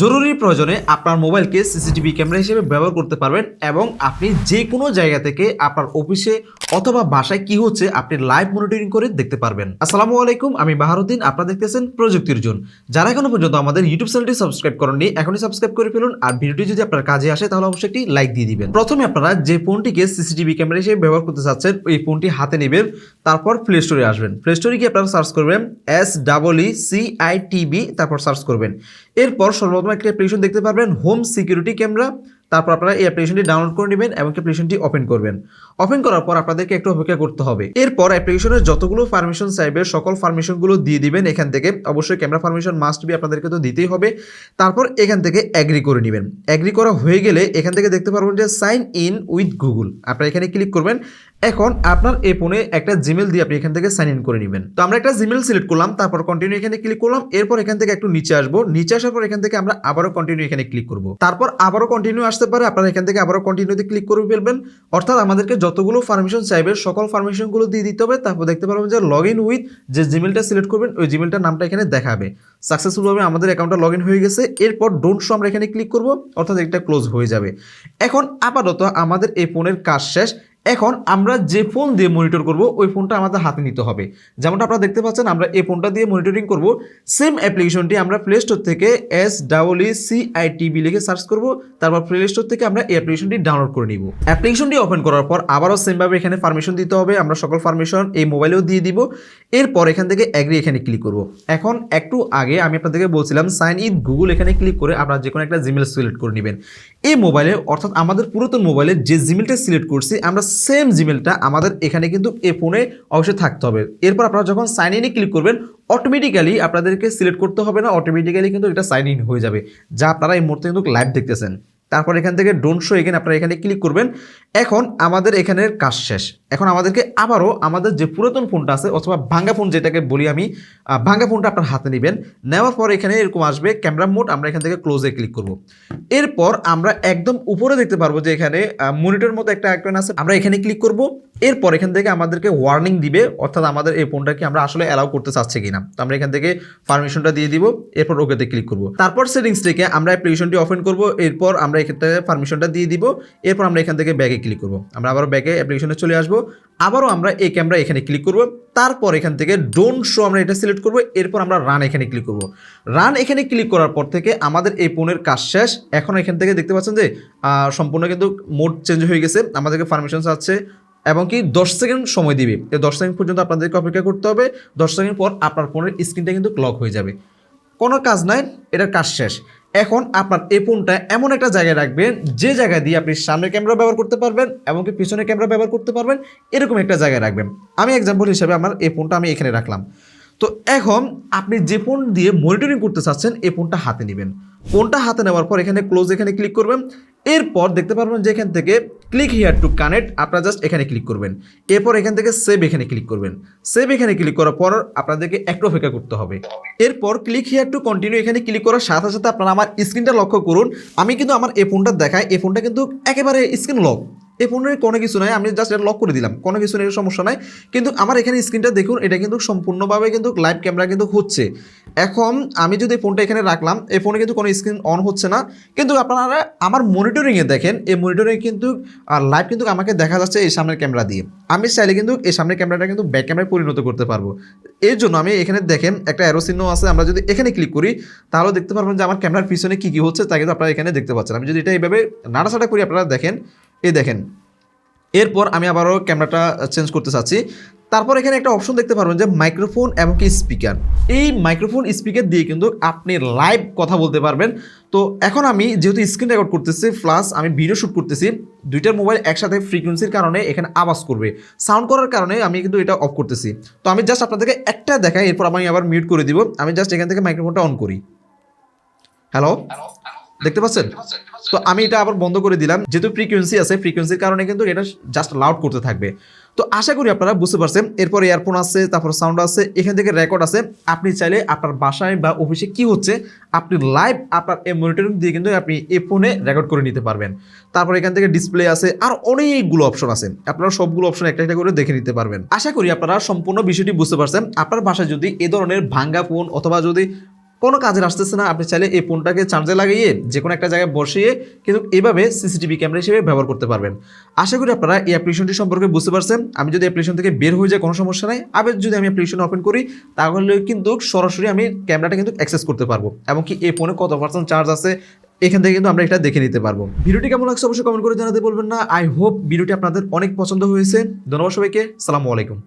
জরুরি প্রয়োজনে আপনার মোবাইলকে সিসিটিভি ক্যামেরা হিসেবে ব্যবহার করতে পারবেন এবং আপনি যে কোনো জায়গা থেকে আপনার অফিসে অথবা বাসায় কি হচ্ছে আপনি লাইভ মনিটরিং করে দেখতে পারবেন। আসসালামু আলাইকুম, আমি বাহারুদ্দিন, আপনারা দেখতেছেন প্রযুক্তির জোন। যারা এখনও পর্যন্ত আমাদের ইউটিউব চ্যানেলটি সাবস্ক্রাইব করেননি, এখনই সাবস্ক্রাইব করে ফেলুন আর ভিডিওটি যদি আপনার কাজে আসে তাহলে অবশ্যই একটি লাইক দিয়ে দিবেন। প্রথমে আপনারা যে ফোনটিকে সিসিটিভি ক্যামেরা হিসেবে ব্যবহার করতে চাচ্ছেন ওই ফোনটি হাতে নেবেন, তারপর প্লে স্টোরে আসবেন। প্লে স্টোরে গিয়ে আপনারা সার্চ করবেন S double E C I TV তারপর সার্চ করবেন। এরপর সর্বপ্রথম একটা অ্যাপ্লিকেশন দেখতে পারবেন হোম সিকিউরিটি ক্যামেরা তারপর আপনারা এই অ্যাপ্লিকেশনটি ডাউনলোড করে নেবেন এবং অ্যাপ্লিকেশনটি ওপেন করবেন। ওপেন করার পর আপনাদেরকে একটু অপেক্ষা করতে হবে। এরপর অ্যাপ্লিকেশনের যতগুলো পারমিশন চাইবে, সকল পারমিশনগুলো দিয়ে দিবেন এখান থেকে। অবশ্যই ক্যামেরা পারমিশন মাস্ট বি আপনাদেরকে তো দিতেই হবে। তারপর এখান থেকে অ্যাগ্রি করে নেবেন। অ্যাগ্রি করা হয়ে গেলে এখান থেকে দেখতে পারবেন যে সাইন ইন উইথ গুগল আপনারা এখানে ক্লিক করবেন এখন আপনার এই ফোনে একটা জিমেল দিয়ে আপনি এখান থেকে সাইন ইন করে নেবেন। তো আমরা একটা জিমেল সিলেক্ট করলাম, তারপর কন্টিনিউ এখানে ক্লিক করলাম, এরপর এখান থেকে একটু নিচে আসব। নিচে আসার পর এখান থেকে আমরা আবারও কন্টিনিউ এখানে ক্লিক করব। তারপর আবারও কন্টিনিউ আসতে পারে, আপনারা এখান থেকে আবারও কন্টিনিউতে ক্লিক করে ফেলবেন। অর্থাৎ আমাদেরকে যতগুলো পারমিশন চাইবে, সকল পারমিশনগুলো দিয়ে দিতে হবে। তারপর দেখতে পারবেন যে লগ ইন উইথ যে জিমেলটা সিলেক্ট করবেন, ওই জিমেলটার নামটা এখানে দেখাবে। সাকসেসফুলভাবে আমাদের অ্যাকাউন্টটা লগ ইন হয়ে গেছে। এরপর ডোন্ট শো আমরা এখানে ক্লিক করব, অর্থাৎ এটা ক্লোজ হয়ে যাবে। এখন আপাতত আমাদের এই ফোনের কাজ শেষ। এখন আমরা যে ফোন দিয়ে মনিটর করব, ওই ফোনটা আমাদের হাতে নিতে হবে। যেমনটা আপনারা দেখতে পাচ্ছেন, আমরা এই ফোনটা দিয়ে মনিটরিং করব। সেম অ্যাপ্লিকেশনটি আমরা প্লে স্টোর থেকে S double E C I TV লিখে সার্চ করব, তারপর প্লে স্টোর থেকে আমরা এই অ্যাপ্লিকেশনটি ডাউনলোড করে নিব। অ্যাপ্লিকেশনটি ওপেন করার পর আবারও সেমভাবে এখানে পারমিশন দিতে হবে, আমরা সকল পারমিশন এই মোবাইলেও দিয়ে দিব। এরপর এখান থেকে অ্যাগ্রি এখানে ক্লিক করব। এখন একটু আগে আমি আপনাদেরকে বলছিলাম সাইন ইন গুগল এখানে ক্লিক করে আপনারা যে কোনো একটা জিমেল সিলেক্ট করে নেবেন। এই মোবাইলে অর্থাৎ আমাদের পুরাতন মোবাইলে যে জিমেলটা সিলেক্ট করছি, আমরা সেম জিমেলটা আমাদের এখানে কিন্তু এ ফোনে অবশ্যই থাকতে হবে। এরপর আপনারা যখন সাইন ইনে ক্লিক করবেন অটোমেটিক্যালি আপনাদেরকে সিলেক্ট করতে হবে না অটোমেটিক্যালি কিন্তু এটা সাইন ইন হয়ে যাবে। যা আপনারা এই মুহূর্তে কিন্তু লাইভ দেখতেছেন। তারপর এখান থেকে ডোন শো এখানে আপনারা এখানে ক্লিক করবেন। এখন আমাদের এখানের কাজ শেষ। এখন আমাদেরকে আবারও আমাদের যে পুরাতন ফোনটা আছে, অথবা ভাঙ্গা ফোন যেটাকে বলি আমি ভাঙ্গা ফোনটা আপনার হাতে নেবেন। নেওয়ার পর এখানে এরকম আসবে ক্যামেরা মোড, আমরা এখান থেকে ক্লোজে ক্লিক করব। এরপর আমরা একদম উপরে দেখতে পারব যে এখানে মনিটর মতো একটা আইকন আছে। আমরা এখানে ক্লিক করব। এরপর এখান থেকে আমাদেরকে ওয়ার্নিং দিবে, অর্থাৎ আমাদের এই ফোনটাকে আমরা আসলে অ্যালাউ করতে চাচ্ছি কিনা। তো আমরা এখান থেকে পারমিশনটা দিয়ে দিব, এরপর ওকেতে ক্লিক করব। তারপর সেটিংস থেকে আমরা অ্যাপ্লিকেশনটি ওপেন করব, এরপর আমরা এখান থেকে পারমিশনটা দিয়ে দিব, এরপর আমরা এখান থেকে ব্যাগে ক্লিক করব। আমরা আবার ব্যাগে অ্যাপ্লিকেশনে চলে আসব। আবারও আমরা এই ক্যামেরা এখানে ক্লিক করব। তারপর এখান থেকে ডোন্ট শো আমরা এটা সিলেক্ট করব। এরপর আমরা রান এখানে ক্লিক করব। রান এখানে ক্লিক করার পর থেকে আমাদের এই ফোনের কাজ শেষ। এখন এখান থেকে দেখতে পাচ্ছেন যে সম্পূর্ণ কিন্তু মোড চেঞ্জ হয়ে গেছে। আমাদেরকে পারমিশন আছে এবং কি দশ সেকেন্ড সময় দিবে। এই দশ সেকেন্ড পর্যন্ত আপনাদেরকে অপেক্ষা করতে হবে। দশ সেকেন্ড পর আপনার ফোনের স্ক্রিনটা কিন্তু ক্লক হয়ে যাবে। কোনো কাজ নাই, এটার কাজ শেষ। এখন আপনার এই ফোনটা এমন একটা জায়গায় রাখবেন, যে জায়গা দিয়ে আপনি সামনের ক্যামেরা ব্যবহার করতে পারবেন এমনকি পিছনের ক্যামেরা ব্যবহার করতে পারবেন, এরকম একটা জায়গায় রাখবেন। আমি এক্সাম্পল হিসেবে আমার এই ফোনটা আমি এখানে রাখলাম। তো এখন আপনি যে ফোন দিয়ে মনিটরিং করতে চাচ্ছেন, এই ফোনটা হাতে নেবেন। ফোনটা হাতে নেওয়ার পর এখানে ক্লোজ এখানে ক্লিক করবেন। এরপর দেখতে পারবেন যে এখান থেকে ক্লিক হিয়ার টু কানেক্ট আপনারা জাস্ট এখানে ক্লিক করবেন। এরপর এখান থেকে সেভ এখানে ক্লিক করবেন। সেভ এখানে ক্লিক করার পর আপনাদেরকে একটু অপেক্ষা করতে হবে। এরপর ক্লিক হিয়ার টু কন্টিনিউ এখানে ক্লিক করার সাথে সাথে আপনারা আমার স্ক্রিনটা লক্ষ্য করুন। আমি কিন্তু আমার এই ফোনটা দেখাই, এই ফোনটা কিন্তু একেবারে স্ক্রিন লক এই ফোনের কোনো কিছু নাই, আমি জাস্ট এটা লক করে দিলাম। কোনো কিছু নেই, সমস্যা নাই। কিন্তু আমার এখানে স্ক্রিনটা দেখুন, এটা কিন্তু সম্পূর্ণভাবে কিন্তু লাইভ ক্যামেরা কিন্তু হচ্ছে। এখন আমি যদি ফোনটা এখানে রাখলাম, এই ফোনে কিন্তু কোনো স্ক্রিন অন হচ্ছে না। কিন্তু আপনারা আমার মনিটরিংয়ে দেখেন, এই মনিটরিং কিন্তু লাইভ কিন্তু আমাকে দেখা যাচ্ছে এই সামনের ক্যামেরা দিয়ে। আমি চাইলে কিন্তু এই সামনের ক্যামেরাটা কিন্তু ব্যাক ক্যামেরায় পরিণত করতে পারব। এর জন্য আমি এখানে দেখেন, একটা অ্যারো আছে, আমরা যদি এখানে ক্লিক করি, তাহলে দেখতে পারবেন যে আমার ক্যামেরার পিছনে কী কী হচ্ছে, তা কিন্তু আপনারা এখানে দেখতে পাচ্ছেন। আমি যদি এটা এইভাবে নাড়াচাড়া করি, আপনারা দেখেন এই দেখেন, এরপর আমি আবারও ক্যামেরাটা চেঞ্জ করতে চাচ্ছি। তারপর এখানে একটা অপশন দেখতে পারবেন যে মাইক্রোফোন এবং কি স্পিকার এই মাইক্রোফোন স্পিকার দিয়ে কিন্তু আপনি লাইভ কথা বলতে পারবেন। তো এখন আমি যেহেতু স্ক্রিন রেকর্ড করতেছি প্লাস আমি ভিডিও শ্যুট করতেছি, দুইটার মোবাইল একসাথে ফ্রিকোয়েন্সির কারণে এখানে আওয়াজ করবে। সাউন্ড করার কারণে আমি কিন্তু এটা অফ করতেছি। তো আমি জাস্ট আপনাদেরকে একটা দেখাই, এরপর আমি আবার মিউট করে দিব। আমি জাস্ট এখান থেকে মাইক্রোফোনটা অন করি। হ্যালো দেখতে পাচ্ছেন? তো আমি এটা আবার বন্ধ করে দিলাম। যেহেতু ফ্রিকোয়েন্সি আছে ফ্রিকোয়েন্সির কারণে কিন্তু এটা জাস্ট লাউড করতে থাকবে। তো আশা করি আপনারা বুঝতে পারছেন, এরপর ইয়ারফোন আছে, তারপর সাউন্ড আছে, এখান থেকে রেকর্ড আছে। আপনি চাইলে আপনার বাসায় বা অফিসে কি হচ্ছে, আপনি লাইভ আপনার এই মনিটরিং দিয়ে কিন্তু আপনি এই ফোনে রেকর্ড করে নিতে পারবেন। তারপর এখান থেকে ডিসপ্লে আছে, আর অনেকগুলো অপশন আছে। আপনারা সবগুলো অপশন একটা একটা করে দেখে নিতে পারবেন। আশা করি আপনারা সম্পূর্ণ বিষয়টি বুঝতে পারছেন। আপনার বাসায় যদি এ ধরনের ভাঙ্গা ফোন অথবা যদি কোনো কাজে আসতেছে না, আপনি চাইলে এই ফোনটাকে চার্জে লাগিয়ে যে কোনো একটা জায়গায় বসিয়ে কিন্তু এভাবে সিসিটিভি ক্যামেরা হিসেবে ব্যবহার করতে পারবেন। আশা করি আপনারা এই অ্যাপ্লিকেশনটি সম্পর্কে বুঝতে পারছেন। আমি যদি অ্যাপ্লিকেশন থেকে বের হয়ে যায় কোনো সমস্যা নাই। আবার যদি আমি অ্যাপ্লিকেশন ওপেন করি, তাহলে কিন্তু সরাসরি আমি ক্যামেরাটা কিন্তু অ্যাক্সেস করতে পারব এমনকি এই ফোনে কত পার্সেন্ট চার্জ আছে, এখান থেকে কিন্তু আমরা এটা দেখে নিতে পারব। ভিডিওটি কেমন লাগছে অবশ্যই কমেন্ট করে জানাতে বলবেন না। আই হোপ ভিডিওটি আপনাদের অনেক পছন্দ হয়েছে। ধন্যবাদ সবাইকে। সালামু আলাইকুম।